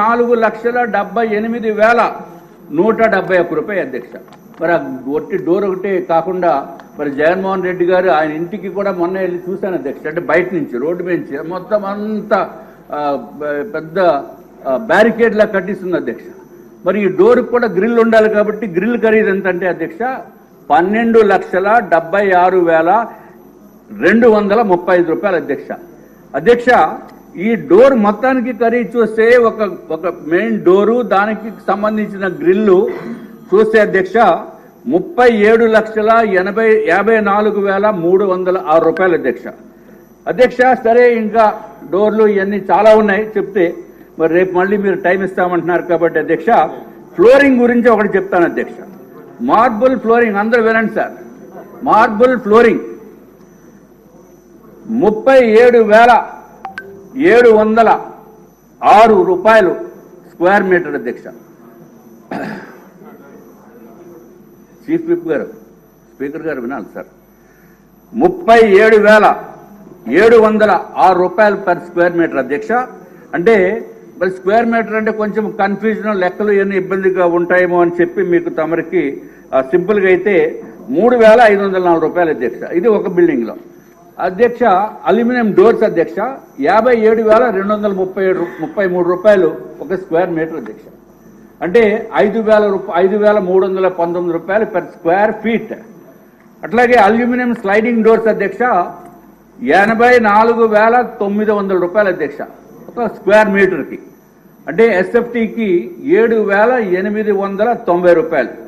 నాలుగు లక్షల డెబ్బై ఎనిమిది వేల నూట డెబ్బై ఒక్క రూపాయి అధ్యక్ష. మరి ఒట్టి డోర్ ఒకటి కాకుండా మరి జగన్మోహన్ రెడ్డి గారు ఆయన ఇంటికి కూడా మొన్న వెళ్ళి చూశాను అధ్యక్ష. అంటే బయట నుంచి రోడ్డు మీద నుంచి మొత్తం అంతా పెద్ద బ్యారికేడ్ లా కట్టిస్తుంది అధ్యక్ష. మరి ఈ డోర్ కూడా గ్రిల్ ఉండాలి కాబట్టి గ్రిల్ ఖరీదు ఎంత అంటే అధ్యక్ష పన్నెండు లక్షల డెబ్బై ఆరు వేల రెండు వందల ముప్పై ఐదు రూపాయలు అధ్యక్ష. అధ్యక్ష ఈ డోర్ మొత్తానికి ఖరీదు చూస్తే ఒక ఒక మెయిన్ డోరు దానికి సంబంధించిన గ్రిల్లు. చూస్తే అధ్యక్ష ముప్పై ఏడు లక్షల ఎనభై యాభై నాలుగు వేల మూడు వందల ఆరు రూపాయలు అధ్యక్ష. అధ్యక్ష సరే ఇంకా డోర్లు ఇవన్నీ చాలా ఉన్నాయి. చెప్తే మరి రేపు మళ్ళీ మీరు టైం ఇస్తామంటున్నారు కాబట్టి అధ్యక్ష ఫ్లోరింగ్ గురించి ఒకటి చెప్తాను అధ్యక్ష. మార్బుల్ ఫ్లోరింగ్ అందరూ వినండి సార్. Marble flooring. ముప్పై ఏడు వేల ఏడు వందల ఆరు రూపాయలు స్క్వేర్ మీటర్ అధ్యక్ష. చీఫ్ విప్ గారు స్పీకర్ గారు వినాలి సార్. ముప్పై ఏడు వేల ఏడు వందల ఆరు రూపాయలు పర్ స్క్వేర్ మీటర్ అధ్యక్ష. అంటే మరి స్క్వేర్ మీటర్ అంటే కొంచెం కన్ఫ్యూజన్ లెక్కలు ఎన్ని ఇబ్బందిగా ఉంటాయేమో అని చెప్పి మీకు తమరికి సింపుల్గా అయితే మూడు వేల ఐదు వందల నాలుగు రూపాయలు అధ్యక్ష. ఇది ఒక బిల్డింగ్లో. అధ్యక్ష అల్యూమినియం డోర్స్ అధ్యక్ష యాభై ఏడు వేల రెండు వందల ముప్పై ఏడు ముప్పై మూడు రూపాయలు ఒక స్క్వేర్ మీటర్ అధ్యక్ష. అంటే ఐదు వేల రూపాయ ఐదు వేల మూడు వందల పంతొమ్మిది రూపాయలు పర్ స్క్వేర్ ఫీట్. అట్లాగే అల్యూమినియం స్లైడింగ్ డోర్స్ అధ్యక్ష ఎనభై నాలుగు వేల తొమ్మిది వందల రూపాయలు అధ్యక్ష ఒక స్క్వేర్ మీటర్కి. అంటే ఎస్ఎఫ్టీకి ఏడు వేల ఎనిమిది వందల తొంభై రూపాయలు.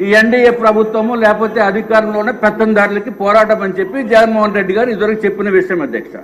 ఈ ఎన్డీఏ ప్రభుత్వము లేకపోతే అధికారంలోనే పెత్తందారులకి పోరాటం అని చెప్పి జగన్మోహన్ రెడ్డి గారు ఇదివరకు చెప్పిన విషయం అధ్యక్ష.